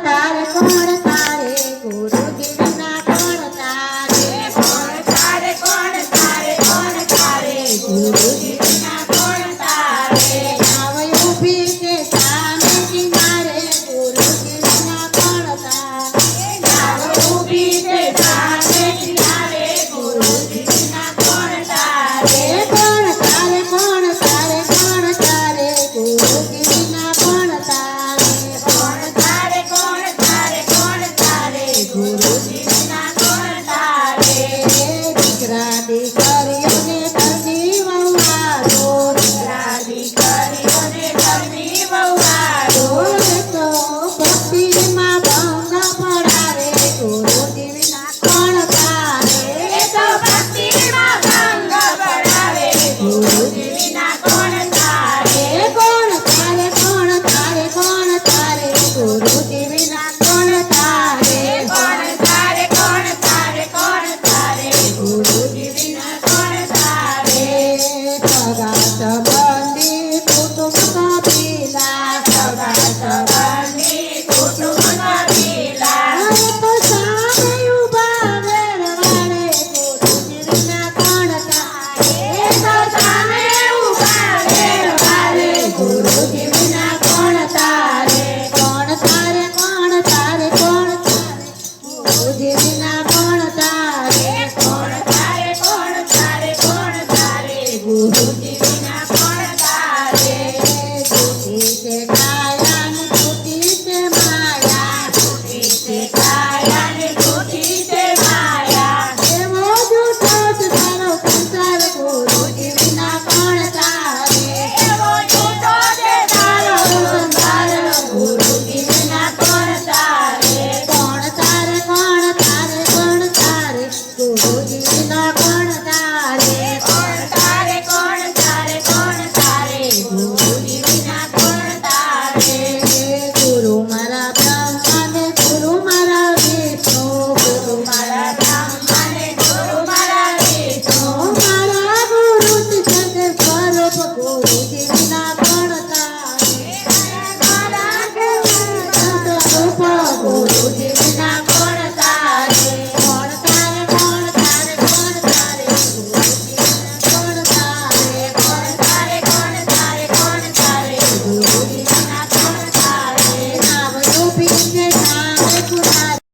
તારે કોણ તારે? ગુરુ ગિરના કોણ તારે? કોણ તારે કોણ તારે કોણ તારે? ગુરુ ગિરના કોણ તારે? everybody Krishna